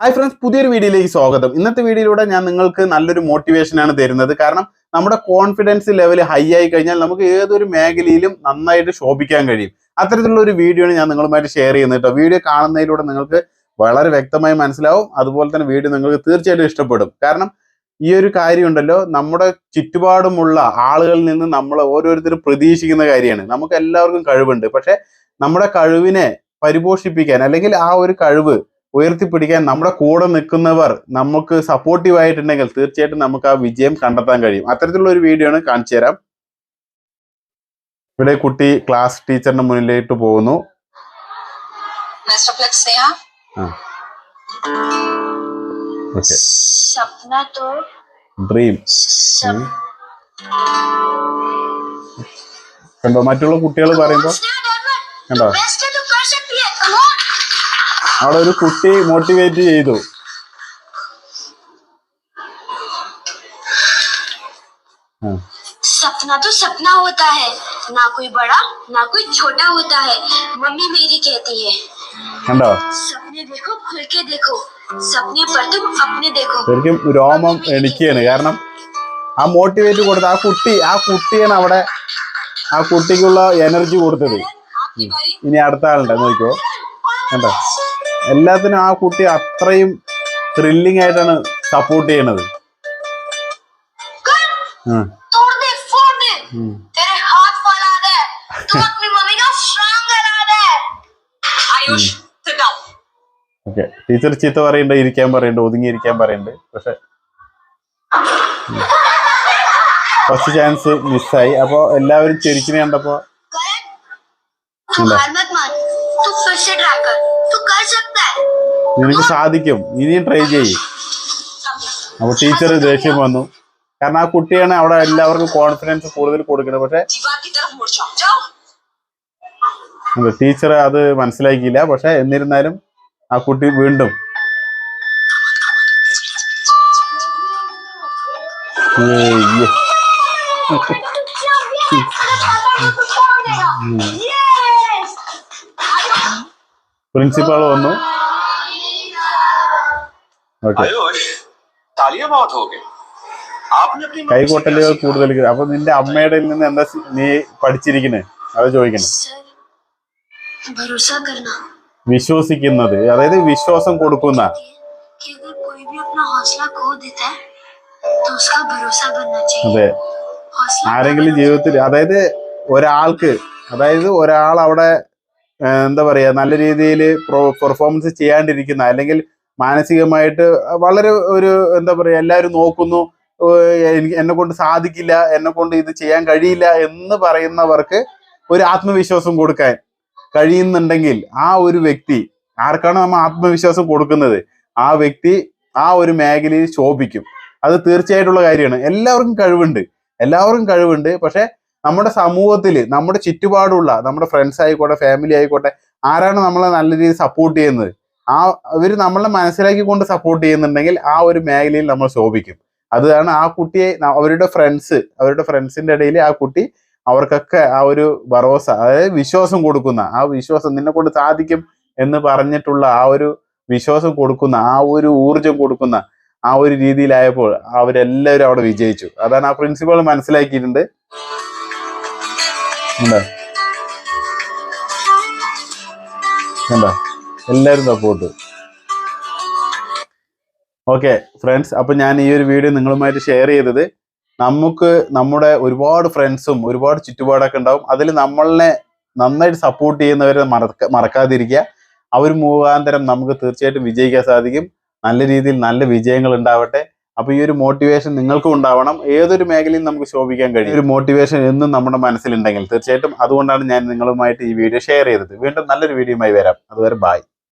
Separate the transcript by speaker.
Speaker 1: Hi friends പുതിയൊരു വീഡിയോയിലേക്ക് സ്വാഗതം. ഇന്നത്തെ വീഡിയോയിലൂടെ ഞാൻ നിങ്ങൾക്ക് നല്ലൊരു മോട്ടിവേഷൻ ആണ് തരുന്നത്. കാരണം നമ്മുടെ കോൺഫിഡൻസ് ലെവൽ ഹൈ ആയി കഴിഞ്ഞാൽ നമുക്ക് ഏതൊരു മേഖലയിലും നന്നായിട്ട് ശോഭിക്കാൻ കഴിയും. അത്തരത്തിലുള്ള ഒരു വീഡിയോ ഞാൻ നിങ്ങളുമായിട്ട് ഷെയർ ചെയ്യുന്നത് കേട്ടോ. വീഡിയോ കാണുന്നതിലൂടെ നിങ്ങൾക്ക് വളരെ വ്യക്തമായി മനസ്സിലാവും. അതുപോലെ തന്നെ വീഡിയോ നിങ്ങൾക്ക് തീർച്ചയായിട്ടും ഇഷ്ടപ്പെടും. കാരണം ഈ ഒരു കാര്യമുണ്ടല്ലോ നമ്മുടെ ചുറ്റുപാടുമുള്ള ആളുകളിൽ നിന്ന് നമ്മൾ ഓരോരുത്തരും പ്രതീക്ഷിക്കുന്ന കാര്യമാണ്. നമുക്ക് എല്ലാവർക്കും കഴിവുണ്ട്. പക്ഷെ നമ്മുടെ കഴിവിനെ പരിപോഷിപ്പിക്കാൻ അല്ലെങ്കിൽ ആ ഒരു കഴിവ് ഉയർത്തിപ്പിടിക്കാൻ നമ്മുടെ കൂടെ നിൽക്കുന്നവർ നമുക്ക് സപ്പോർട്ടീവ് ആയിട്ടുണ്ടെങ്കിൽ തീർച്ചയായിട്ടും നമുക്ക് ആ വിജയം കണ്ടെത്താൻ കഴിയും. അത്തരത്തിലുള്ള ഒരു വീഡിയോ ആണ് കാണിച്ചു തരാം. ഇവിടെ കുട്ടി ക്ലാസ് ടീച്ചറിന് മുന്നിലേക്ക് പോകുന്നു. കണ്ടോ? മറ്റുള്ള കുട്ടികൾ പറയുമ്പോ കണ്ടോ? അവിടെ ഒരു കുട്ടി മോട്ടിവേറ്റ് ചെയ്തു ആ,
Speaker 2: सपना तो सपना होता है ना कोई बड़ा ना कोई छोटा होता है मम्मी मेरी कहती है
Speaker 1: കണ്ടോ
Speaker 2: सपने देखो खुल के देखो सपने पर तुम अपने देखो
Speaker 1: ശരിക്കും രോമം എണിക്കുകയാണ് കാരണം ആ മോട്ടിവേറ്റ് കൊടുത്ത ആ കുട്ടി ആ കുട്ടിയാണ് അവിടെ ആ കുട്ടിക്കുള്ള എനർജി കൊടുത്തത്
Speaker 2: आपकी बारी
Speaker 1: ഇനി അടുത്ത ആളുണ്ട് നോക്കിക്കോ കണ്ടോ എല്ലാത്തിനും ആ കുട്ടി അത്രയും ത്രില്ലിംഗ് ആയിട്ടാണ് സപ്പോർട്ട് ചെയ്യണത്. ഓക്കെ ടീച്ചർ ചീത്ത പറയണ്ട ഇരിക്കാൻ പറയണ്ട ഒതുങ്ങിയിരിക്കാൻ പറയണ്ട്. പക്ഷെ ഫസ്റ്റ് ചാൻസ് മിസ്സായി അപ്പൊ എല്ലാവരും ചിരിച്ചിനെ
Speaker 2: കണ്ടപ്പോ അല്ലേ
Speaker 1: നിനക്ക് സാധിക്കും. ഇനിയും ട്രൈ ചെയ്യും. അപ്പോൾ ടീച്ചർ ദേഷ്യം വന്നു. കാരണം ആ കുട്ടിയാണ് അവിടെ എല്ലാവർക്കും കോൺഫിഡൻസ് കൂടുതൽ കൊടുക്കുന്നത്. പക്ഷെ ടീച്ചർ അത് മനസ്സിലാക്കിയില്ല. പക്ഷെ എന്നിരുന്നാലും ആ കുട്ടി വീണ്ടും
Speaker 2: ഏയ്യ
Speaker 1: പ്രിൻസിപ്പാൾ വന്നു. കൈകൊട്ടലുകൾ കൂടുതൽ അപ്പൊ നിന്റെ അമ്മയുടെ നിന്ന് എന്താ നീ പഠിച്ചിരിക്കണേ അത് ചോദിക്കണേ വിശ്വസിക്കുന്നത്. അതായത് വിശ്വാസം കൊടുക്കുന്ന. അതെ. ആരെങ്കിലും ജീവിതത്തിൽ അതായത് ഒരാൾക്ക് അതായത് ഒരാൾ അവിടെ എന്താ പറയുക നല്ല രീതിയിൽ പെർഫോമൻസ് ചെയ്യാണ്ടിരിക്കുന്ന അല്ലെങ്കിൽ മാനസികമായിട്ട് വളരെ ഒരു എന്താ പറയുക എല്ലാവരും നോക്കുന്നു എനിക്ക് എന്നെ കൊണ്ട് സാധിക്കില്ല എന്നെ കൊണ്ട് ഇത് ചെയ്യാൻ കഴിയില്ല എന്ന് പറയുന്നവർക്ക് ഒരു ആത്മവിശ്വാസം കൊടുക്കാൻ കഴിയുന്നുണ്ടെങ്കിൽ ആ ഒരു വ്യക്തി ആർക്കാണ് നമ്മൾ ആത്മവിശ്വാസം കൊടുക്കുന്നത് ആ വ്യക്തി ആ ഒരു മേഖലയിൽ ശോഭിക്കും. അത് തീർച്ചയായിട്ടുള്ള കാര്യമാണ്. എല്ലാവർക്കും കഴിവുണ്ട്. എല്ലാവർക്കും കഴിവുണ്ട്. പക്ഷെ നമ്മുടെ സമൂഹത്തിൽ നമ്മുടെ ചുറ്റുപാടുള്ള നമ്മുടെ ഫ്രണ്ട്സ് ആയിക്കോട്ടെ ഫാമിലി ആയിക്കോട്ടെ ആരാണ് നമ്മളെ നല്ല രീതിയിൽ സപ്പോർട്ട് ചെയ്യുന്നത്? ആ അവർ നമ്മളെ മനസ്സിലാക്കിക്കൊണ്ട് സപ്പോർട്ട് ചെയ്യുന്നുണ്ടെങ്കിൽ ആ ഒരു മേഖലയിൽ നമ്മൾ ശോഭിക്കും. അതാണ് ആ കുട്ടിയെ അവരുടെ ഫ്രണ്ട്സ് അവരുടെ ഫ്രണ്ട്സിന്റെ ഇടയിൽ ആ കുട്ടി അവർക്കൊക്കെ ആ ഒരു ഭരോസ അതായത് വിശ്വാസം കൊടുക്കുന്ന ആ വിശ്വാസം നിന്നെ കൊണ്ട് സാധിക്കും എന്ന് പറഞ്ഞിട്ടുള്ള ആ ഒരു വിശ്വാസം കൊടുക്കുന്ന ആ ഒരു ഊർജം കൊടുക്കുന്ന ആ ഒരു രീതിയിലായപ്പോൾ അവരെല്ലാവരും അവിടെ വിജയിച്ചു. അതാണ് ആ പ്രിൻസിപ്പൾ മനസ്സിലാക്കിയിട്ടുണ്ട്. ഉണ്ടോ എന്താ എല്ലാവരും സപ്പോർട്ട് ഓക്കെ ഫ്രണ്ട്സ് അപ്പൊ ഞാൻ ഈ ഒരു വീഡിയോ നിങ്ങളുമായിട്ട് ഷെയർ ചെയ്തത് നമുക്ക് നമ്മുടെ ഒരുപാട് ഫ്രണ്ട്സും ഒരുപാട് ചുറ്റുപാടൊക്കെ ഉണ്ടാവും. അതിൽ നമ്മളെ നന്നായിട്ട് സപ്പോർട്ട് ചെയ്യുന്നവരെ മറക്ക മറക്കാതിരിക്കുക. അവർ മുഖാന്തരം നമുക്ക് തീർച്ചയായിട്ടും വിജയിക്കാൻ സാധിക്കും. നല്ല രീതിയിൽ നല്ല വിജയങ്ങൾ ഉണ്ടാവട്ടെ. അപ്പൊ ഈ ഒരു മോട്ടിവേഷൻ നിങ്ങൾക്കും ഉണ്ടാവണം. ഏതൊരു മേഖലയും നമുക്ക് ശോഭിക്കാൻ കഴിയും. ഒരു മോട്ടിവേഷൻ എന്നും നമ്മുടെ മനസ്സിലുണ്ടെങ്കിൽ തീർച്ചയായിട്ടും അതുകൊണ്ടാണ് ഞാൻ നിങ്ങളുമായിട്ട് ഈ വീഡിയോ ഷെയർ ചെയ്തത്. വീണ്ടും നല്ലൊരു വീഡിയോയുമായി വരാം. അതുവരെ ബായ്